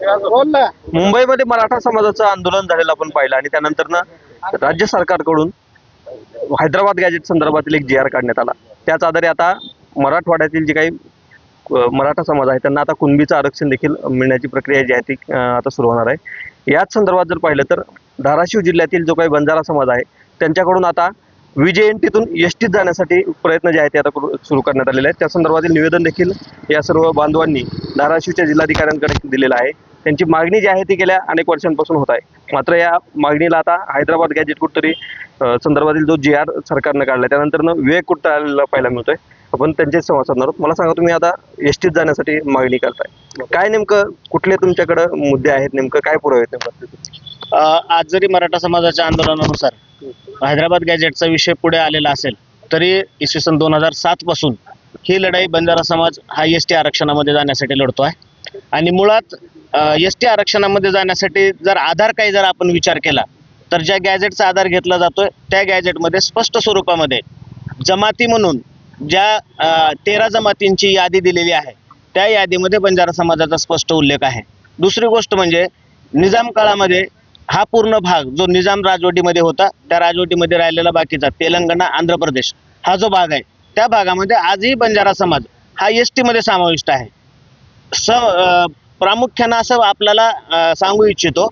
मुंबईमध्ये मराठा समाजाचं आंदोलन झालेलं आपण पाहिलं आणि त्यानंतर ना राज्य सरकारकडून हैदराबाद गॅजेट संदर्भातील एक जी आर काढण्यात आला. त्याच आधारे आता मराठवाड्यातील जे काही मराठा समाज आहे त्यांना आता कुणबीचं आरक्षण देखील मिळण्याची प्रक्रिया जी आहे ती आता सुरू होणार आहे. याच संदर्भात जर पाहिलं तर धाराशिव जिल्ह्यातील जो काही बंजारा समाज आहे त्यांच्याकडून आता विजयंतीतून एसटीत जाण्यासाठी प्रयत्न जे आहेत ते आता करू- सुरू करण्यात आलेले आहेत. त्या संदर्भातील निवेदन देखील या सर्व बांधवांनी धाराशिवच्या जिल्हाधिकाऱ्यांकडे दिलेलं आहे. त्यांची मागणी जी आहे ती गेल्या अनेक वर्षांपासून होत आहे. मात्र या मागणीला आता हैदराबाद गॅजेट कुठतरी संदर्भातील जो जी आर सरकारनं काढला त्यानंतरनं विवेक कुठं आलेला पाहायला मिळतोय? आपण त्यांच्याच संवाद साधणार आहोत. मला सांगा तुम्ही आता एसटीत जाण्यासाठी मागणी करताय. काय नेमकं कुठले तुमच्याकडं मुद्दे आहेत नेमकं? काय पुरावे आहेत आज जरी मराठा समाजाच्या आंदोलनानुसार हैदराबाद गॅजेटचा विषय पुढे आलेला असेल तरी इसवी सन दोन हजार सात पासून ही लढाई बंजारा समाज हा एस टी आरक्षणामध्ये जाण्यासाठी लढतो आहे. आणि मुळात एस टी आरक्षणामध्ये जाण्यासाठी जर आधार काही जर आपण विचार केला तर ज्या गॅजेटचा आधार घेतला जातोय त्या गॅजेटमध्ये स्पष्ट स्वरूपामध्ये जमाती म्हणून ज्या तेरा जमातींची यादी दिलेली आहे त्या यादीमध्ये बंजारा समाजाचा स्पष्ट उल्लेख आहे. दुसरी गोष्ट म्हणजे निजाम काळामध्ये हा पूर्ण भाग जो निजाम राजवटीमध्ये होता त्या राजवटीमध्ये राहिलेला बाकीचा तेलंगणा आंध्र प्रदेश हा जो भाग आहे त्या भागामध्ये आजही बंजारा समाज हा एस टीमध्ये समाविष्ट आहे. स प्रामुख्यानं असं आपल्याला सांगू इच्छितो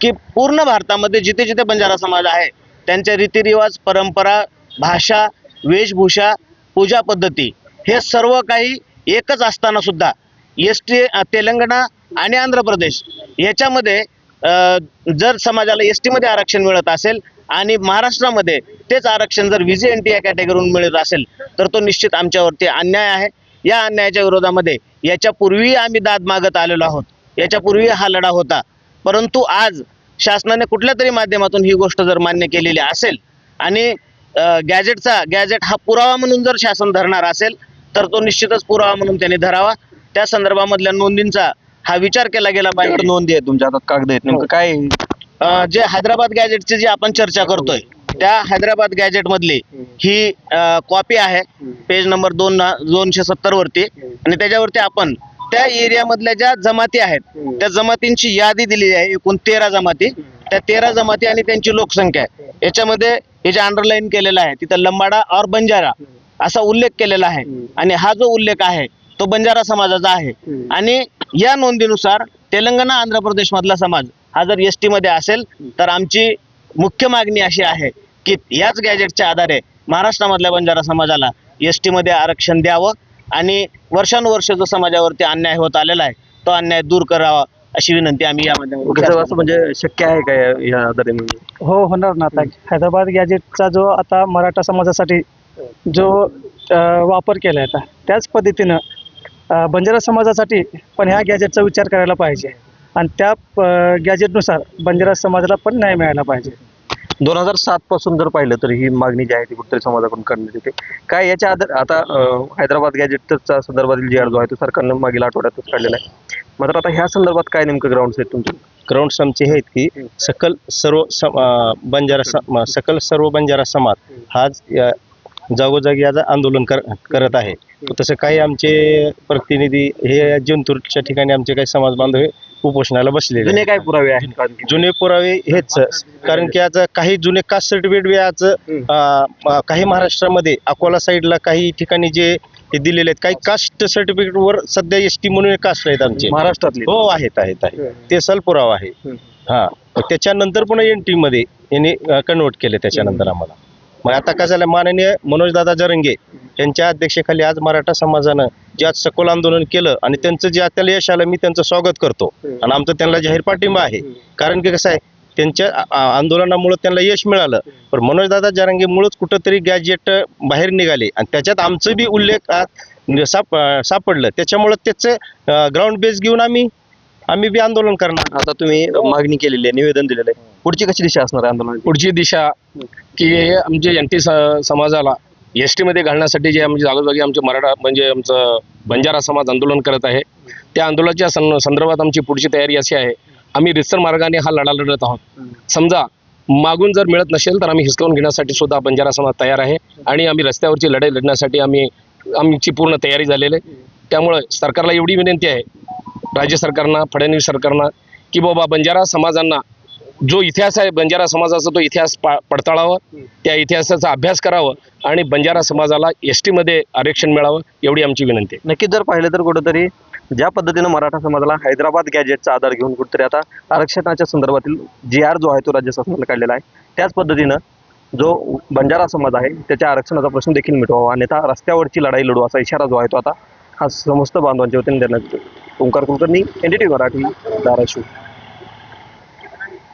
की पूर्ण भारतामध्ये जिथे जिथे बंजारा समाज आहे त्यांच्या रीतिरिवाज परंपरा भाषा वेशभूषा पूजा पद्धती हे सर्व काही एकच असताना सुद्धा एस टी तेलंगणा आणि आंध्र प्रदेश याच्यामध्ये जर समाजाला एस टीमध्ये आरक्षण मिळत असेल आणि महाराष्ट्रामध्ये तेच आरक्षण जर व्ही एन टी या कॅटेगरीवरून मिळत असेल तर तो निश्चित आमच्यावरती अन्याय आहे. या अन्यायाच्या विरोधामध्ये याच्यापूर्वी आम्ही दाद मागत आलेलो आहोत. याच्यापूर्वी हा लढा होता. परंतु आज शासनाने कुठल्या तरी माध्यमातून ही गोष्ट जर मान्य केलेली असेल आणि गॅजेटचा गॅजेट हा पुरावा म्हणून जर शासन धरणार असेल तर तो निश्चितच पुरावा म्हणून त्यांनी धरावा. त्या संदर्भामधल्या नोंदींचा हा विचार केला गेला पाहिजे. नोंदी आहेत तुमच्या हातात कागद आहेत. नेमकं काय आहे? जे हैदराबाद गॅजेटची जी आपण चर्चा करतोय त्या हैदराबाद गॅजेट मधली ही कॉपी आहे. पेज नंबर दोन दोनशे सत्तर वरती. आणि त्याच्यावरती आपण त्या एरियामधल्या ज्या जमाती आहेत त्या जमातींची यादी दिलेली आहे. एकूण तेरा जमाती. त्या तेरा जमाती आणि त्यांची लोकसंख्या आहे. याच्यामध्ये हे जे अंडरलाईन केलेलं आहे तिथं लंबाडा और बंजारा असा उल्लेख केलेला आहे. आणि हा जो उल्लेख आहे तो बंजारा समाजाचा आहे. आणि या नोंदीनुसार तेलंगणा आंध्र प्रदेश मधला समाज हा जर एस टी मध्ये असेल तर आमची मुख्य मागणी अशी आहे की याच गॅजेटच्या आधारे महाराष्ट्रामधल्या बंजारा समाजाला एस टी मध्ये आरक्षण द्यावं. आणि वर्षानुवर्ष जो समाजावरती अन्याय होत आलेला आहे तो अन्याय दूर करावा. अशी विनंती आम्ही कसं यामध्ये असं म्हणजे शक्य आहे का या- या आधारे म्हणजे हो होणार ना. आता हैदराबाद गॅजेटचा जो आता मराठा समाजासाठी जो अ, वापर केला आहे आता त्याच पद्धतीनं अ, बंजारा समाजासाठी पण ह्या गॅजेटचा विचार करायला पाहिजे. आणि त्या अ, गॅजेटनुसार बंजारा समाजाला पण न्याय मिळायला पाहिजे. दोन हजार सात पासून जर पाहिलं तर ही मागणी जी आहे ती कुठेतरी समाजाकडून करण्यात येते. काय याच्या आधार आता अं, हैदराबाद गॅजेटचा संदर्भातील जी अर्ज आहे तो सरकारनं मागील आठवड्यातच काढलेला आहे. मात्र आता ह्या संदर्भात काय नेमकं ग्राउंड आहेत तुमचे? ग्राउंड्स आमचे हे आहेत की सकल सर्व सम- अं, बंजारा सम- सकल सर्व बंजारा समाज हा या- जागोजागी आज आंदोलन कर करत आहे. तसं काही आमचे प्रतिनिधी हे जिंतूरच्या ठिकाणी आमचे काही समाज बांधव हे उपोषणाला बसलेले जुने आहेत. काय पुरावे आहेत जुने पुरावे हेच कारण की आज काही जुने कास्ट सर्टिफिकेट बी आज अं, अं, काही महाराष्ट्रामध्ये अकोला साईडला काही ठिकाणी जे हे दिलेले आहेत. काही कास्ट सर्टिफिकेट वर सध्या एस टी म्हणून कास्ट आहेत आमचे. महाराष्ट्रातले. हो आहेत आहेत आहेत. ते सल पुरावा आहे हा. त्याच्यानंतर पुन्हा एन टी मध्ये यांनी कन्वर्ट केले त्याच्यानंतर आम्हाला. मग आता काय झालं? माननीय मनोजदादा जरंगे यांच्या अध्यक्षेखाली आज मराठा समाजानं जे आज सखोल आंदोलन केलं आणि त्यांचं जे त्याला यश आलं मी त्यांचं स्वागत करतो. आणि आमचं त्यांना जाहीर पाठिंबा आहे. कारण की कसं आहे? त्यांच्या आंदोलनामुळे त्यांना यश मिळालं. पण मनोजदादा जरांगेमुळेच कुठंतरी गॅजेट बाहेर निघाले. आणि त्याच्यात आमचं बी उल्लेख साप सापडलं. त्याच्यामुळं त्याचं ग्राउंड बेस घेऊन आम्ही आम्ही बी आंदोलन करणार. आता तुम्ही मागणी केलेली आहे निवेदन दिलेलं आहे. पुढची कशी दिशा असणार आहे आंदोलनाची? पुढची दिशा की हे आमचे एन टी समाजाला एस टीमध्ये घालण्यासाठी जे आमचे जागोजागी आमचे मराठा म्हणजे आमचं बंजारा समाज आंदोलन करत आहे त्या आंदोलनाच्या सं संदर्भात आमची पुढची तयारी अशी आहे आम्ही रितसर मार्गाने हा लढा लढत आहोत. समजा मागून जर मिळत नसेल तर आम्ही हिसकावून घेण्यासाठी सुद्धा बंजारा समाज तयार आहे आणि आम्ही रस्त्यावरची लढाई लढण्यासाठी आम्ही आमची पूर्ण तयारी झालेली आहे. त्यामुळे सरकारला एवढी विनंती आहे राज्य सरकारना फडणवीस सरकारना की बाबा बंजारा समाजांना जो इतिहास आहे बंजारा समाजाचा तो इतिहास पा पडताळावा त्या इतिहासाचा अभ्यास करावा आणि बंजारा समाजाला एस टीमध्ये आरक्षण मिळावं एवढी आमची विनंती आहे. नक्कीच जर पाहिलं तर कुठंतरी ज्या पद्धतीनं मराठा समाजाला हैदराबाद गॅजेटचा आधार घेऊन कुठेतरी आता आरक्षणाच्या संदर्भातील जी आर जो आहे तो राज्य शासनाने काढलेला आहे त्याच पद्धतीनं जो बंजारा समाज आहे त्याच्या आरक्षणाचा प्रश्न देखील मिटवावा अन्यथा रस्त्यावरची लढाई लढू असा इशारा जो आहे तो आता हा समस्त बांधवांच्या वतीने देण्यात येतो. ओंकार कुलकर्णी एनडीटी मराठी धाराशिव.